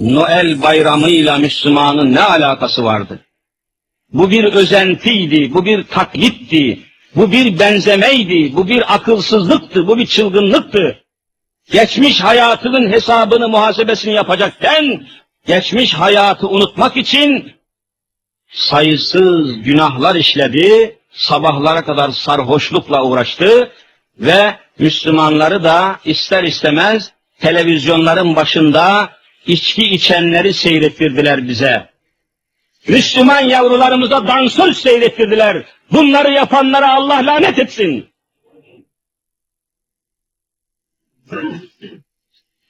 Noel bayramıyla Müslümanın ne alakası vardı? Bu bir özentiydi, bu bir taklitti, bu bir benzemeydi, bu bir akılsızlıktı, bu bir çılgınlıktı. Geçmiş hayatının hesabını, muhasebesini yapacakken, geçmiş hayatı unutmak için sayısız günahlar işledi, sabahlara kadar sarhoşlukla uğraştı ve Müslümanları da ister istemez televizyonların başında içki içenleri seyrettirdiler bize. Müslüman yavrularımıza dansöz seyrettirdiler. Bunları yapanlara Allah lanet etsin.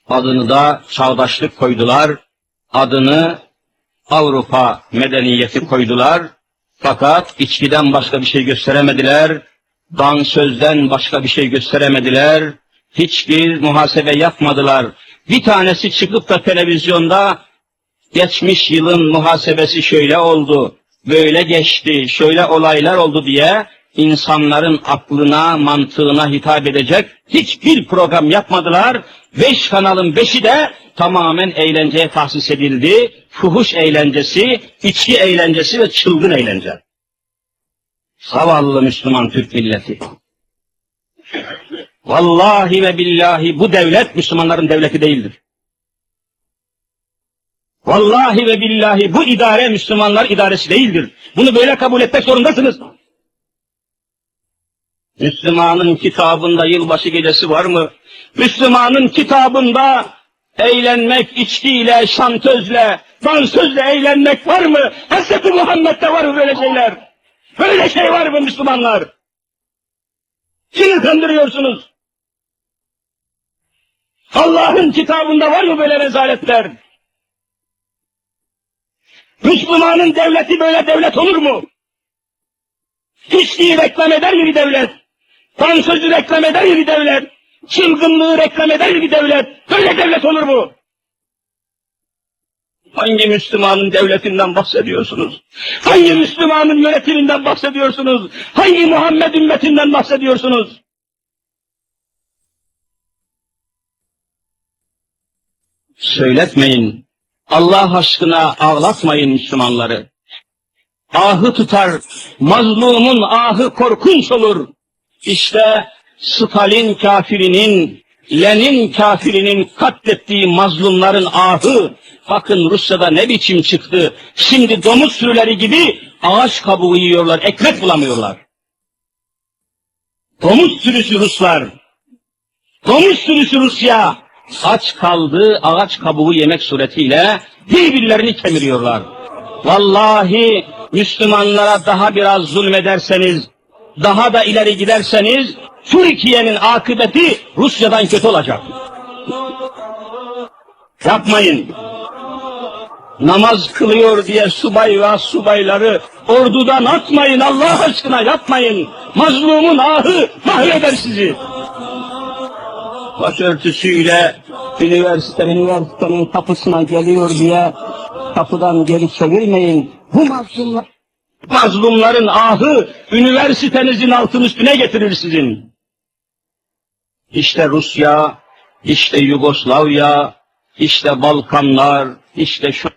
Adını da çağdaşlık koydular. Adını Avrupa medeniyeti koydular. Fakat içkiden başka bir şey gösteremediler. Dansözden başka bir şey gösteremediler. Hiçbir muhasebe yapmadılar. Bir tanesi çıkıp da televizyonda geçmiş yılın muhasebesi şöyle oldu, böyle geçti, şöyle olaylar oldu diye insanların aklına, mantığına hitap edecek hiçbir program yapmadılar. Beş kanalın beşi de tamamen eğlenceye tahsis edildi. Fuhuş eğlencesi, içki eğlencesi ve çılgın eğlence. Zavallı Müslüman Türk milleti. Vallahi ve billahi bu devlet Müslümanların devleti değildir. Vallahi ve billahi bu idare Müslümanlar idaresi değildir. Bunu böyle kabul etmek zorundasınız. Müslümanın kitabında yılbaşı gecesi var mı? Müslümanın kitabında eğlenmek, içkiyle, şantözle, dansözle eğlenmek var mı? Hz. Muhammed'de var mı böyle şeyler? Böyle şey var mı Müslümanlar? Kimi kandırıyorsunuz? Allah'ın kitabında var mı böyle rezaletler? Müslümanın devleti böyle devlet olur mu? İçkiyi reklam eder mi bir devlet? Dansözü reklam eder mi bir devlet? Çılgınlığı reklam eder mi bir devlet? Böyle devlet olur mu? Hangi Müslümanın devletinden bahsediyorsunuz? Hangi Müslümanın yönetiminden bahsediyorsunuz? Hangi Muhammed ümmetinden bahsediyorsunuz? Söyletmeyin. Allah aşkına ağlatmayın Müslümanları. Ahı tutar, mazlumun ahı korkunç olur. İşte Stalin kafirinin, Lenin kafirinin katlettiği mazlumların ahı, bakın Rusya'da ne biçim çıktı. Şimdi domuz sürüleri gibi ağaç kabuğu yiyorlar, ekmek bulamıyorlar. Domuz sürüsü Ruslar, domuz sürüsü Rusya, aç kaldı ağaç kabuğu yemek suretiyle birbirlerini kemiriyorlar. Vallahi Müslümanlara daha biraz zulmederseniz, daha da ileri giderseniz Türkiye'nin akıbeti Rusya'dan kötü olacak. Yapmayın. Namaz kılıyor diye subay ve subayları ordudan atmayın Allah aşkına yapmayın. Mazlumun ahı mahveder sizi. Başörtüsüyle üniversite, üniversitenin kapısına geliyor diye kapıdan geri çevirmeyin. Bu mazlumlar, mazlumların ahı üniversitenizin altın üstüne getirir sizin. İşte Rusya, işte Yugoslavya, işte Balkanlar, işte şu,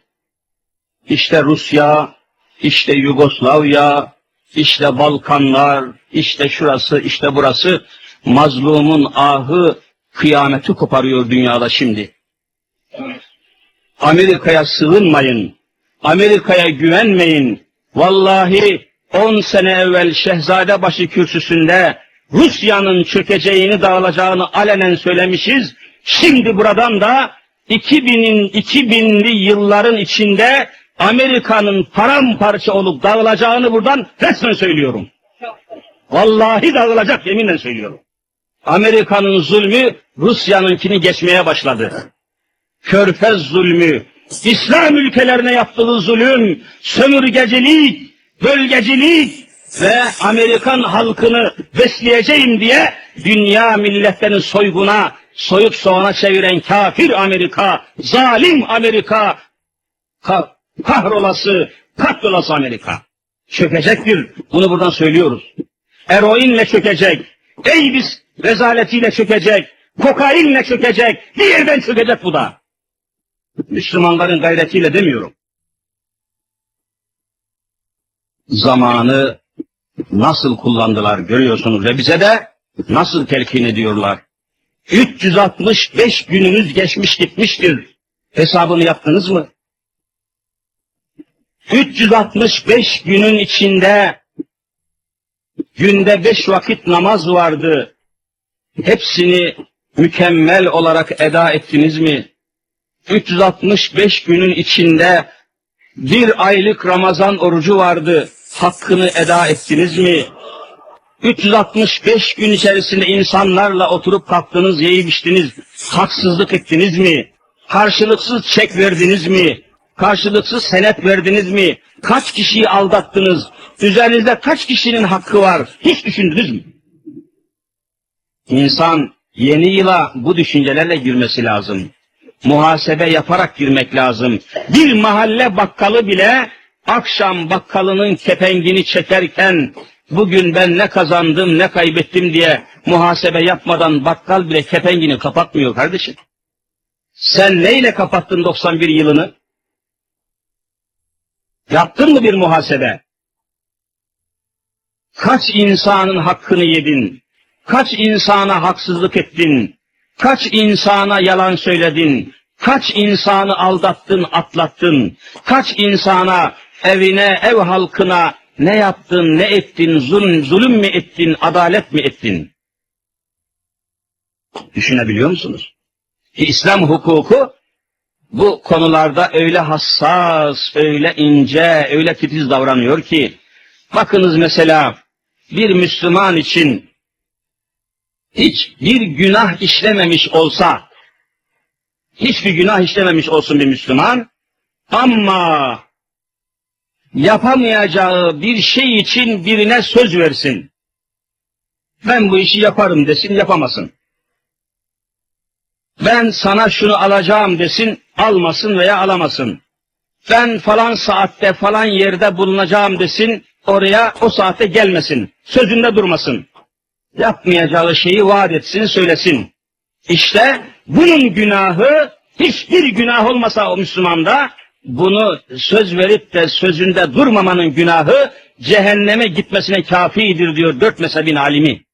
işte Rusya, işte Yugoslavya, işte Balkanlar, işte şurası, işte burası mazlumun ahı kıyameti koparıyor dünyada şimdi. Amerika'ya sığınmayın. Amerika'ya güvenmeyin. Vallahi 10 sene evvel Şehzadebaşı kürsüsünde Rusya'nın çökeceğini, dağılacağını alenen söylemişiz. Şimdi buradan da 2000'in 2000'li yılların içinde Amerika'nın paramparça olup dağılacağını buradan resmen söylüyorum. Vallahi dağılacak yeminle söylüyorum. Amerika'nın zulmü Rusya'nınkini geçmeye başladı. Körfez zulmü, İslam ülkelerine yaptığı zulüm, sömürgecilik, bölgecilik ve Amerikan halkını besleyeceğim diye dünya milletlerini soyguna, soyup soğana çeviren kafir Amerika, zalim Amerika, ka kahrolası, kahrolası Amerika. Çökecektir. Bunu buradan söylüyoruz. Eroinle çökecek. Davis rezaletiyle çökecek. Kokainle çökecek. Bir yerden çökecek bu da. Müslümanların gayretiyle demiyorum. Zamanı nasıl kullandılar görüyorsunuz ve bize de nasıl telkin ediyorlar. 365 günümüz geçmiş gitmiştir. Hesabını yaptınız mı? 365 günün içinde günde beş vakit namaz vardı. Hepsini mükemmel olarak eda ettiniz mi? 365 günün içinde bir aylık Ramazan orucu vardı. Hakkını eda ettiniz mi? 365 gün içerisinde insanlarla oturup kalktınız, yiyip içtiniz, haksızlık ettiniz mi? Karşılıksız çek verdiniz mi? Karşılıksız senet verdiniz mi? Kaç kişiyi aldattınız? Üzerinizde kaç kişinin hakkı var? Hiç düşündünüz mü? İnsan yeni yıla bu düşüncelerle girmesi lazım. Muhasebe yaparak girmek lazım. Bir mahalle bakkalı bile akşam bakkalının kepengini çekerken bugün ben ne kazandım ne kaybettim diye muhasebe yapmadan bakkal bile kepengini kapatmıyor kardeşim. Sen neyle kapattın 91 yılını? Yaptın mı bir muhasebe? Kaç insanın hakkını yedin? Kaç insana haksızlık ettin? Kaç insana yalan söyledin? Kaç insanı aldattın, atlattın? Kaç insana, evine, ev halkına ne yaptın, ne ettin, zulüm, zulüm mü ettin, adalet mi ettin? Düşünebiliyor musunuz? İslam hukuku bu konularda öyle hassas, öyle ince, öyle titiz davranıyor ki, bakınız mesela bir Müslüman için hiçbir günah işlememiş olsa, hiçbir günah işlememiş olsun bir Müslüman, ama yapamayacağı bir şey için birine söz versin. Ben bu işi yaparım desin, yapamasın. Ben sana şunu alacağım desin, almasın veya alamasın. Ben falan saatte falan yerde bulunacağım desin, oraya o saate gelmesin. Sözünde durmasın. Yapmayacağı şeyi vaat etsin, söylesin. İşte bunun günahı hiçbir günah olmasa o Müslümanda bunu söz verip de sözünde durmamanın günahı cehenneme gitmesine kafidir diyor dört mezhebin alimi.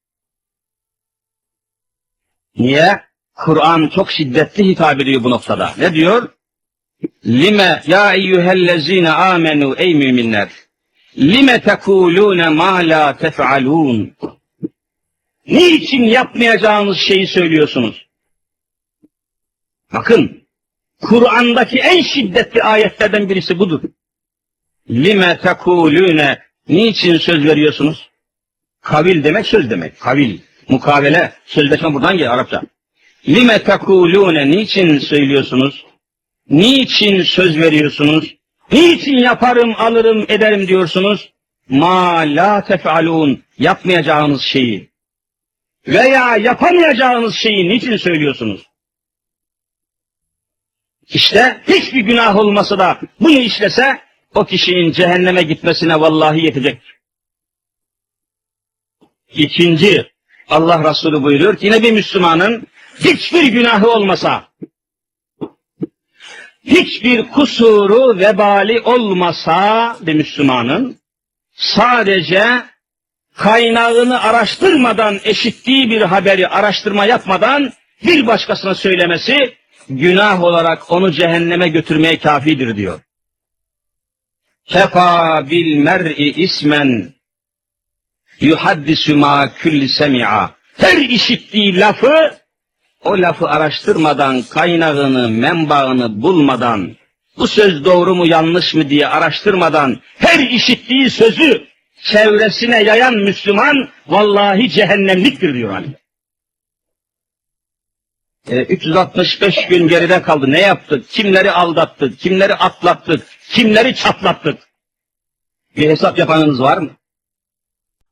Niye? Kur'an çok şiddetli hitap ediyor bu noktada. Ne diyor? Lime ya eyyühellezine amenu ey müminler. Lime tekulune ma la tef'alun. Niçin yapmayacağınız şeyi söylüyorsunuz? Bakın, Kur'an'daki en şiddetli ayetlerden birisi budur. Lime tekulune niçin söz veriyorsunuz? Kavil demek söz demek. Kavil. Mukavele. Sözleşme buradan geliyor Arapça. Lime tekulune niçin söylüyorsunuz? Niçin söz veriyorsunuz? Niçin yaparım, alırım, ederim diyorsunuz? Ma la tef'alun yapmayacağınız şeyi veya yapamayacağınız şeyi niçin söylüyorsunuz? İşte hiçbir günah olmasa da bunu işlese o kişinin cehenneme gitmesine vallahi yetecek. İkinci, Allah Resulü buyuruyor ki yine bir Müslümanın hiçbir günahı olmasa, hiçbir kusuru, vebali olmasa bir Müslümanın sadece kaynağını araştırmadan, eşittiği bir haberi araştırma yapmadan bir başkasına söylemesi günah olarak onu cehenneme götürmeye kafidir diyor. Kefa bil mer'i ismen yuhaddisu ma külli semi'a. Her işittiği lafı o lafı araştırmadan, kaynağını, menbaını bulmadan, bu söz doğru mu yanlış mı diye araştırmadan her işittiği sözü çevresine yayan Müslüman vallahi cehennemliktir diyor Ali. E, 365 gün geride kaldı. Ne yaptık? Kimleri aldattık? Kimleri atlattık? Kimleri çatlattık? Bir hesap yapanınız var mı?